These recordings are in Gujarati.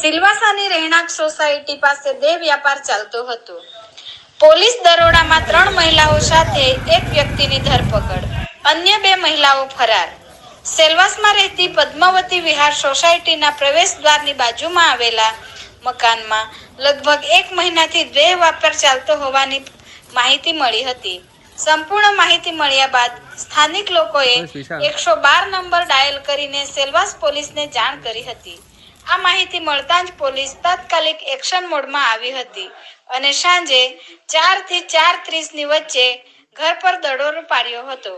સિલવાસાની રહેણાંક સોસાયટી પાસે દેહ વ્યાપાર ચાલતો હતો. પોલીસ દરોડામાં ત્રણ મહિલાઓ સાથે એક વ્યક્તિની ધરપકડ. અન્ય બે મહિલાઓ ફરાર. સેલવાસમાં રહેતી પદ્માવતી વિહાર સોસાયટીના પ્રવેશ દ્વારની બાજુમાં આવેલા મકાનમાં લગભગ એક મહિનાથી દેહ વાપર ચાલતો હોવાની માહિતી મળી હતી. સંપૂર્ણ માહિતી મળ્યા બાદ સ્થાનિક લોકોએ એકસો બાર નંબર ડાયલ કરીને સેલવાસ પોલીસને જાણ કરી હતી. આ માહિતી મળતા જ પોલીસ તાત્કાલિક એક્શન મોડમાં આવી હતી અને સાંજે ચારથી ચાર ત્રીસની વચ્ચે ઘર પર દડોરો પાડ્યો હતો.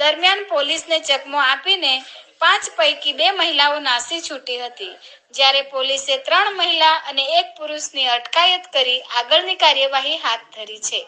દરમિયાન પોલીસને ચકમો આપીને પાંચ પૈકી બે મહિલાઓ નાસી છૂટી હતી. જ્યારે પોલીસે ત્રણ મહિલા અને એક પુરુષની અટકાયત કરી આગળની કાર્યવાહી હાથ ધરી છે.